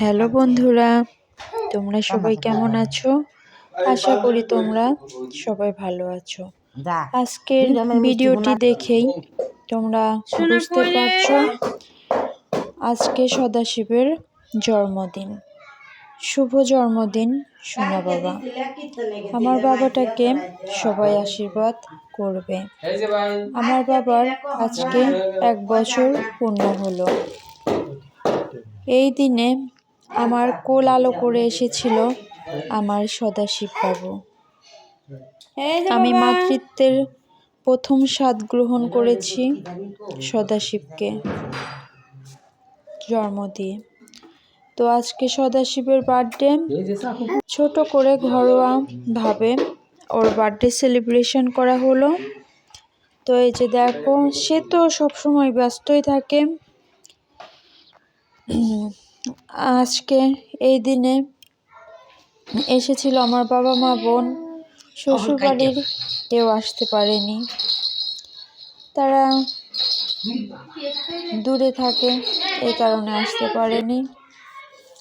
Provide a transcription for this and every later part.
Hello বন্ধুরা তোমরা সবাই কেমন আছো? আশা করি তোমরা সবাই ভালো আছো। আজকের ভিডিওটি দেখেই তোমরা বুঝতে পারছ আজকে সদাশিবের জন্মদিন। শুভ জন্মদিন সোনা বাবা। আমার বাবাটাকে সবাই আশীর্বাদ করবে। আমার বাবার আজকে এক বছর পূর্ণ হলো। এই দিনে আমার কোল আলো করে এসেছিল আমার সদাশিব বাবু। আমি মাতৃত্বের প্রথম স্বাদ গ্রহণ করেছি সদাশিবকে জন্ম দিয়ে। তো আজকে সদাশিবের বার্থডে। ছোট করে ঘরোয়া ভাবে ওর বার্থডে সেলিব্রেশন করা হলো। তো এই যে দেখো সে তো সবসময় ব্যস্তই থাকে। আজকে এই দিনে এসেছিল আমার বাবা মা বোন শ্বশুরবাড়ির কেউ। আসতে পারেনি। তারা দূরে থাকে এই কারণে আসতে পারেনি।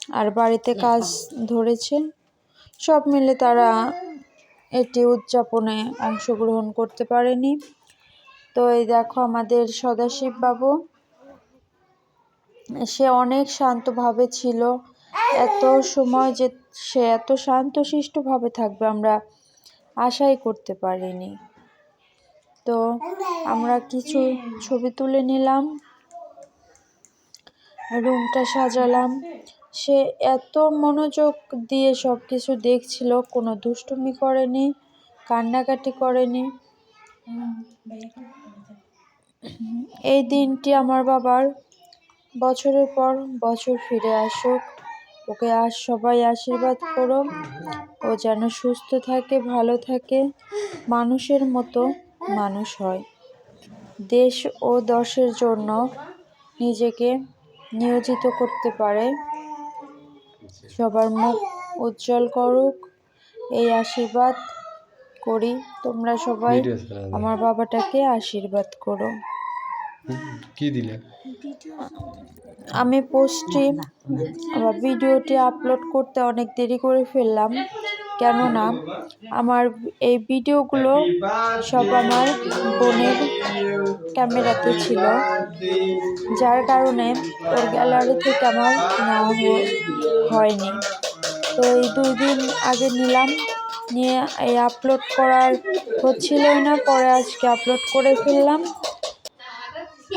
আর বাড়িতে কাজ ধরেছে। সব মিলে তারা এটি উদযাপনে অংশগ্রহণ করতে পারেনি। তো এই দেখো আমাদের সদাশিব বাবু সে অনেক শান্তভাবে ছিল। এত সময় যে সে এত শান্তশিষ্টভাবে থাকবে আমরা আশাই করতে পারিনি। তো আমরা কিছু ছবি তুলে নিলাম, রুমটা সাজালাম। সে এত মনোযোগ দিয়ে সব কিছু দেখছিল, কোনো দুষ্টুমি করেনি, কান্নাকাটি করেনি। এই দিনটি আমার বাবার বছরের পর বছর ফিরে আসুক। ওকে আর সবাই আশীর্বাদ করো ও যেন সুস্থ থাকে ভালো থাকে মানুষের মতো মানুষ হয়। দেশ ও দশের জন্য নিজেকে নিয়োজিত করতে পারে। সবার মুখ উজ্জ্বল করুক। এই আশীর্বাদ করি। তোমরা সবাই আমার বাবাটাকে আশীর্বাদ করো। কি দিলে? আমি পোস্টটি বা ভিডিওটি আপলোড করতে অনেক দেরি করে ফেললাম। কেননা, আমার এই ভিডিওগুলো সব আমার বোনের ক্যামেরাতে ছিল, যার কারণে ওর গ্যালারি থেকে আমার নেওয়া হয়নি। তো এই দুই দিন আগে নিলাম, নিয়ে এই আপলোড করার হচ্ছিলই না, পরে আজকে আপলোড করে ফেললাম।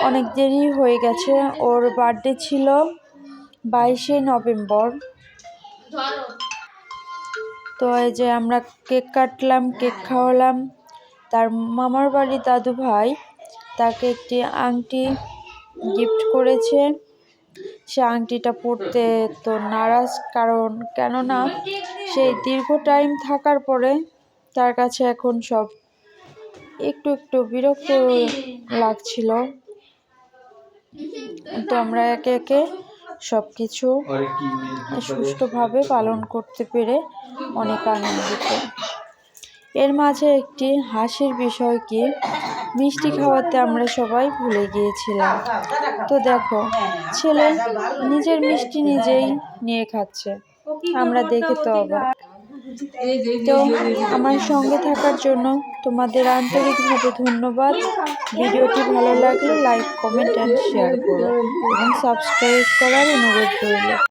অনেক দেরি হয়ে গেছে। ওর বার্থডে ছিল বাইশে নভেম্বর। তো এই যে আমরা কেক কাটলাম, কেক খাওয়ালাম। তার মামার বাড়ি দাদু ভাই তাকে একটি আংটি গিফট করেছে। সে আংটিটা পরতে তো নারাজ, কারণ কেননা সেই দীর্ঘ টাইম থাকার পরে তার কাছে এখন সব একটু একটু বিরক্ত লাগছিল। তো আমরা একে একে সব কিছু সুষ্ঠুভাবে পালন করতে পেরে অনেক আনন্দিত। এর মাঝে একটি হাসির বিষয় কি? মিষ্টি খাওয়াতে আমরা সবাই ভুলে গিয়েছিলাম। তো দেখো, ছেলে নিজের মিষ্টি নিজেই নিয়ে খাচ্ছে। আমরা দেখে তো অবাক। তো আমার সঙ্গে থাকার জন্য তোমাদের আন্তরিকভাবে ধন্যবাদ। ভিডিওটি ভালো লাগলে লাইক কমেন্ট অ্যান্ড শেয়ার করো। এবং সাবস্ক্রাইব করার অনুরোধ রইল।